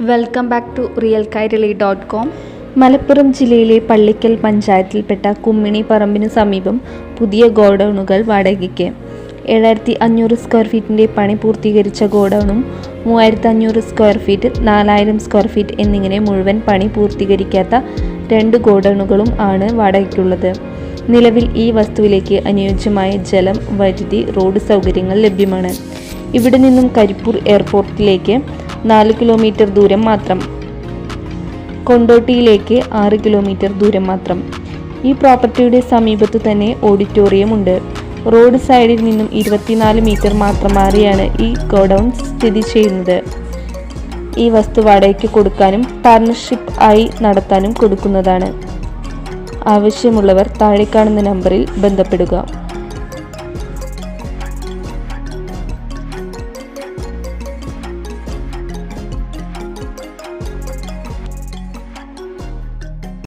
Welcome back to real Kairali dot com Malappuram ജില്ലയിലെ പള്ളിക്കൽ പഞ്ചായത്തിൽപ്പെട്ട കുമ്മിണി പറമ്പിന് സമീപം പുതിയ ഗോഡൗണുകൾ വാടകയ്ക്ക്. ഏഴായിരത്തി അഞ്ഞൂറ് സ്ക്വയർ ഫീറ്റിന്റെ പണി പൂർത്തീകരിച്ച ഗോഡൗണും മൂവായിരത്തി അഞ്ഞൂറ് സ്ക്വയർ ഫീറ്റ് നാലായിരം സ്ക്വയർ ഫീറ്റ് എന്നിങ്ങനെ മുഴുവൻ പണി പൂർത്തീകരിക്കാത്ത രണ്ട് ഗോഡൗണുകളും ആണ് വാടകയ്ക്കുള്ളത്. നിലവിൽ ഈ വസ്തുവിലേക്ക് അനുയോജ്യമായ ജലം വൈദ്യുതി റോഡ് സൗകര്യങ്ങൾ ലഭ്യമാണ്. ഇവിടെ നിന്നും കരിപ്പൂർ എയർപോർട്ടിലേക്ക് നാല് കിലോമീറ്റർ ദൂരം മാത്രം. കൊണ്ടോട്ടിയിലേക്ക് ആറ് കിലോമീറ്റർ ദൂരം മാത്രം. ഈ പ്രോപ്പർട്ടിയുടെ സമീപത്തു തന്നെ ഓഡിറ്റോറിയം ഉണ്ട്. റോഡ് സൈഡിൽ നിന്നും ഇരുപത്തിനാല് മീറ്റർ മാത്രം മാറിയാണ് ഈ ഗോഡൗൺ സ്ഥിതി ചെയ്യുന്നത്. ഈ വസ്തു വാടകയ്ക്ക് കൊടുക്കാനും പാർട്ണർഷിപ്പ് ആയി നടത്താനും കൊടുക്കുന്നതാണ്. ആവശ്യമുള്ളവർ താഴെ കാണുന്ന നമ്പറിൽ ബന്ധപ്പെടുക.